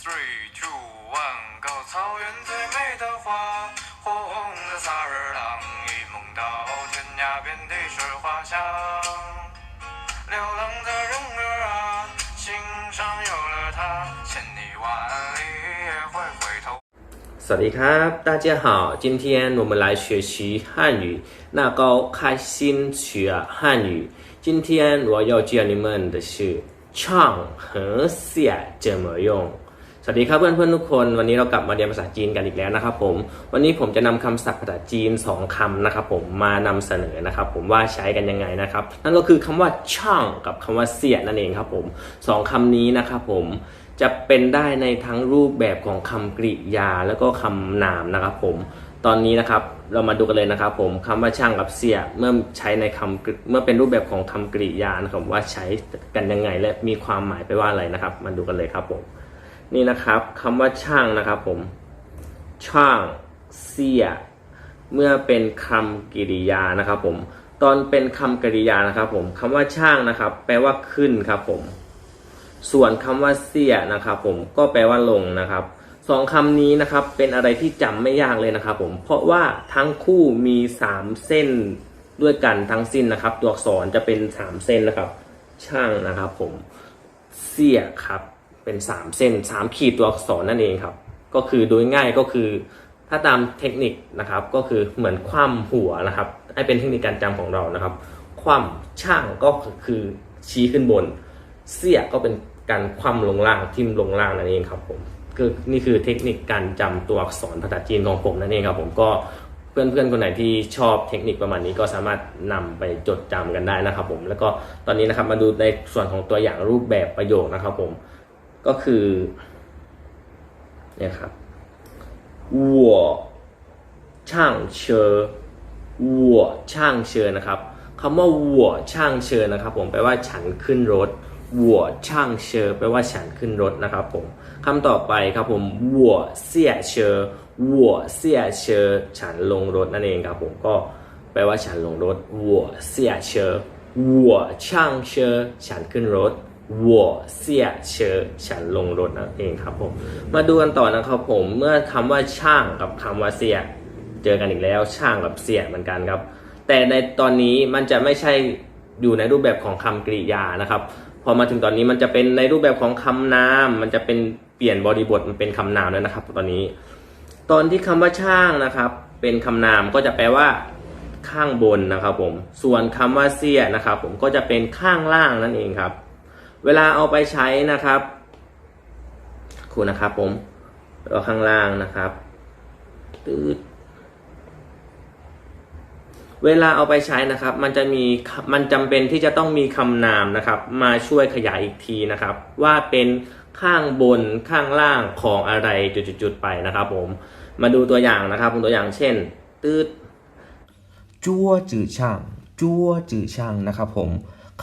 Three, two, one, go！草原最美的花，火红的萨日朗，一梦到天涯遍地是花香。流浪的人儿啊，心上有了她，千里万里也会回头。สวัสดีครับ大家好今天我们来学习汉语那高开心学汉语今天我要教你们的是唱和写怎么用 สวัสดีครับเพื่อนเพื่อนทุกคน วันนี้เรากลับมาเรียนภาษาจีนกันอีกแล้วนะครับผมวันนี้ผมจะนำคำศัพท์ภาษาจีน 2คำนะครับผมมานำเสนอนะครับผมว่าใช้กันยังไงนะครับนั่นก็คือคำว่าช่างกับคำว่าเสียนั่นเองครับผมสองคำนี้นะครับผมจะเป็นได้ในทั้งรูปแบบของคำกริยาแล้วก็คำนามนะครับผมตอนนี้นะครับเรามาดูกันเลยนะครับผมคำว่าช่างกับเสียเมื่อใช้ในคำเมื่อเป็นรูปแบบของคำกริยานะครับว่าใช้กันยังไงและมีความหมายไปว่าอะไรนะครับ มาดูกันเลยครับผม นี่นะครับคำว่าช่างนะครับผม ช่างเสียเมื่อเป็นคำกริยานะครับผม ตอนเป็นคำกริยานะครับผมคำว่าช่างนะครับ แปลว่าขึ้นครับผม ส่วนคำว่าเสียนะครับผมก็แปลว่าลงนะครับสองคำนี้นะครับเป็นอะไรที่จำไม่ยากเลยนะครับผมเพราะว่าทั้งคู่มีสามเส้นด้วยกันทั้งสิ้นนะครับ ตัวอักษรจะเป็นสามเส้นนะครับ ช่างนะครับผมเสียครับ เป็นสามเส้นสามขีดตัวอักษรนั่นเองครับ ก็คือโดยง่ายก็คือ ถ้าตามเทคนิคนะครับก็คือเหมือนคว่ำหัวนะครับ ให้เป็นเทคนิคการจำของเรานะครับ คว่ำช่างก็คือชี้ขึ้นบน เสียก็เป็นการคว่ำลงล่างทิ่มลงล่างนั่นเองครับผมคือนี่คือเทคนิคการจำตัวอักษรภาษาจีนของผมนั่นเองครับ ผมก็เพื่อนๆคนไหนที่ชอบเทคนิคประมาณนี้ก็สามารถนำไปจดจำกันได้นะครับผมแล้วก็ตอนนี้นะครับมาดูในส่วนของตัวอย่างรูปแบบประโยคนะครับผม ก็คือเนี่ยครับวัวช่างเชอวัวช่างเชอนะครับคำว่าวัวช่างเชอนะครับผมแปลว่าฉันขึ้นรถวัวช่างเชอแปลว่าฉันขึ้นรถนะครับผมคำต่อไปครับผมวัวเสียเชอวัวเสียเชอฉันลงรถนั่นเองครับผมก็แปลว่าฉันลงรถวัวเสียเชอวัวช่างเชอฉันขึ้นรถ วัวเสียเชอฉันลงรถนั่นเองครับผม มาดูกันต่อนะครับผม เมื่อคำว่าช่างกับคำว่าเสียเจอกันอีกแล้ว ช่างกับเสียเหมือนกันครับ แต่ในตอนนี้มันจะไม่ใช่อยู่ในรูปแบบของคำกริยานะครับ พอมาถึงตอนนี้มันจะเป็นในรูปแบบของคำนาม มันจะเป็นเปลี่ยนบริบทมันเป็นคำนามแล้วนะครับ ตอนนี้ ตอนที่คำว่าช่างนะครับ เป็นคำนามก็จะแปลว่าข้างบนนะครับผม ส่วนคำว่าเสียนะครับ ผมก็จะเป็นข้างล่างนั่นเองครับ เวลาเอาไปใช้นะครับครูนะครับผมเราข้างล่างนะครับตืดเวลาเอาไปใช้นะครับ มันจะมีมันจำเป็นที่จะต้องมีคำนามนะครับ มาช่วยขยายอีกทีนะครับ ว่าเป็นข้างบนข้างล่างของอะไรจุดๆไปนะครับ ผมมาดูตัวอย่างนะครับตัวอย่างเช่น ตืดจั่วจือช่างจั่วจือช่างนะครับ ผม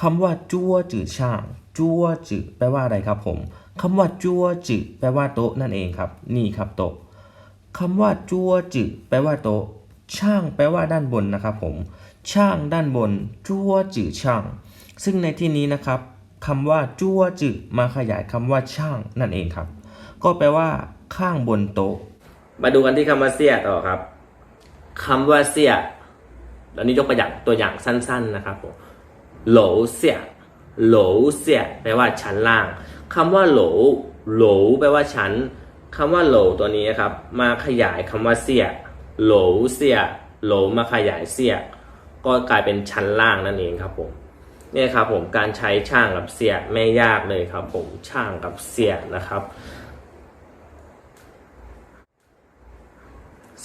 คำว่าจั่วจือช่าง จัวจืแปลว่าอะไรครับผมคำว่าจัวจืแปลว่าโต๊ะนั่นเองครับ นี่ครับโต๊ะคำว่าจัวจืแปลว่าโต๊ะช่างแปลว่าด้านบนนะครับผม ช่างด้านบนจัวจืช่าง ซึ่งในที่นี้นะครับคำว่าจัวจืมาขยายคำว่าช่างนั่นเองครับ ก็แปลว่า ข้างบนโต๊ะ มาดูกันที่คำว่าเสียต่อครับคำว่าเสียตอนนี้ยกตัวอย่างตัวอย่างสั้น ๆนะครับผมโหลเสีย โหลเสียแปลว่าชั้นล่างคำว่าโหลโหลแปลว่าชั้นคำว่าโหลตัวนี้นะครับ มาขยายคำว่าเสียโหลเสียโหลมาขยายเสียก็กลายเป็นชั้นล่างนั่นเองครับผมเนี่ยครับผมการใช้ช่างกับเสียไม่ยากเลยครับ ผมช่างกับเสียนะครับ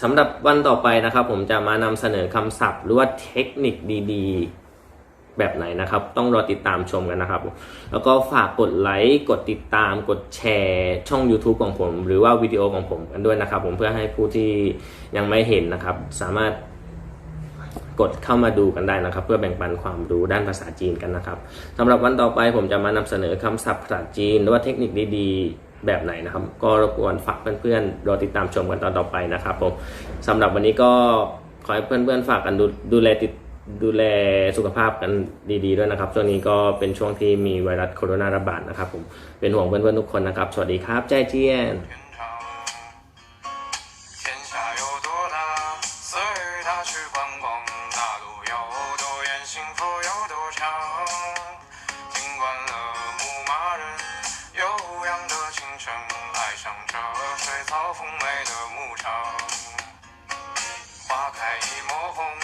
สำหรับวันต่อไปนะครับ ผมจะมานำเสนอคำศัพท์หรือว่าเทคนิคดี ๆ แบบไหนนะครับ ต้องรอติดตามชมกันนะครับ แล้วก็ฝากกดไลค์กดติดตามกดแชร์ช่อง YouTube ของผม หรือว่าวิดีโอของผมกันด้วยนะครับ ผมเพื่อให้ผู้ที่ยังไม่เห็นนะครับ สามารถกดเข้ามาดูกันได้นะครับ เพื่อแบ่งปันความรู้ด้านภาษาจีนกันนะครับสำหรับวันต่อไปผมจะมานำเสนอคำศัพท์ภาษาจีนหรือว่าเทคนิคดีๆ แบบไหนนะครับ ก็รบกวนฝากเพื่อนๆรอติดตามชมกันตอนต่อไปนะครับผมสำหรับวันนี้ก็ขอให้เพื่อนๆฝากกันดูดูแลติด ดูแลสุขภาพกันดีๆด้วยนะครับ ช่วงนี้ก็เป็นช่วงที่มีไวรัสโคโรนาระบาดนะครับผม เป็นห่วงเพื่อนๆทุกคนนะครับ สวัสดีครับ แจ้เจียน风美的牧场，花开一抹红。